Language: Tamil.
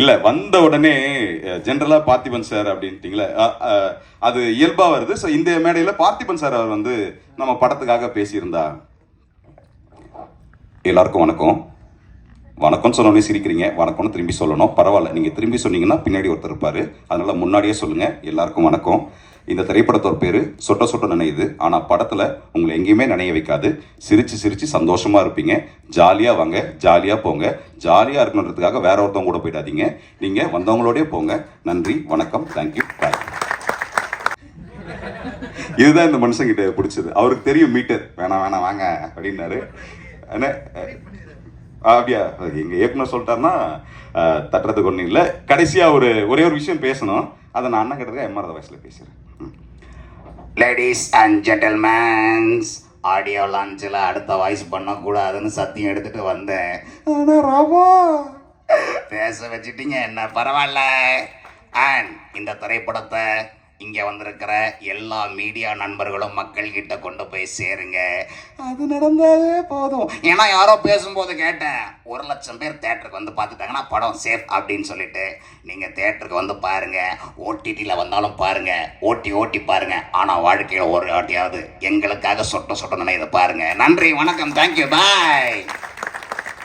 இல்ல வந்த உடனே ஜென்ரலா பார்த்திபன் சார் அப்படின்ட்டீங்களே அது இயல்பா வருது. ஸோ இந்த மேடையில பார்த்திபன் சார் அவர் வந்து நம்ம படத்துக்காக பேசியிருந்தா. எல்லாருக்கும் வணக்கம். வணக்கம் சொன்னோடனே சிரிக்கிறீங்க. வணக்கம்னு திரும்பி சொல்லணும். பரவாயில்ல. நீங்கள் திரும்பி சொன்னீங்கன்னா பின்னாடி ஒருத்தர் இருப்பார். அதனால் முன்னாடியே சொல்லுங்கள் எல்லாருக்கும் வணக்கம். இந்த திரைப்படத்தோட பேர் சொட்ட சொட்ட நினையுது ஆனால் படத்தில் உங்களை எங்கேயுமே நினைய வைக்காது. சிரித்து சிரித்து சந்தோஷமாக இருப்பீங்க. ஜாலியாக வாங்க. ஜாலியாக போங்க. ஜாலியாக இருக்கணுன்றதுக்காக வேற ஒருத்தவங்க கூட போயிடாதீங்க. நீங்கள் வந்தவங்களோடய போங்க. நன்றி. வணக்கம். தேங்க்யூ பாய் இதுதான் இந்த மனுஷங்கிட்ட பிடிச்சது. அவருக்கு தெரியும் மீட்டர். வேணாம் வேணாம். வாங்க. அப்படின்னாரு. ஆனால் அப்படியா எங்க இயக்குனர் சொல்லிட்டாருன்னா தட்டுறதுக்கு ஒன்றும் இல்லை. கடைசியாக ஒரு ஒரே ஒரு விஷயம் பேசணும். அதை நான் அண்ணன் கிட்ட எம்ஆர்த வயசில் பேசுகிறேன் லேடிஸ் அண்ட் ஜென்டல்மேன்ஸ் ஆடியோ லான்ச்சில் அடுத்த வாய்ஸ் பண்ணக்கூடாதுன்னு சத்தியம் எடுத்துட்டு வந்தேன். ஆனா ராமா பேச வச்சுட்டீங்க என்ன பரவாயில்ல. அண்ட் இந்த திரைப்படத்தை இங்கே வந்திருக்கிற எல்லா மீடியா நண்பர்களும் மக்கள் கிட்ட கொண்டு போய் சேருங்க. அது நடந்தாலே போதும். ஏன்னா யாரோ பேசும்போது கேட்டேன் ஒரு லட்சம் பேர் தேட்டருக்கு வந்து பார்த்துட்டாங்கன்னா படம் சேஃப் அப்படின்னு சொல்லிட்டு. நீங்கள் தேட்டருக்கு வந்து பாருங்க. ஓடிடியில் வந்தாலும் பாருங்க. ஓட்டி ஓட்டி பாருங்க. ஆனால் வாழ்க்கையில் ஒரு வாட்டியாவது எங்களுக்காக சொட்ட சொட்ட நினைவு பாருங்க. நன்றி வணக்கம். Thank you bye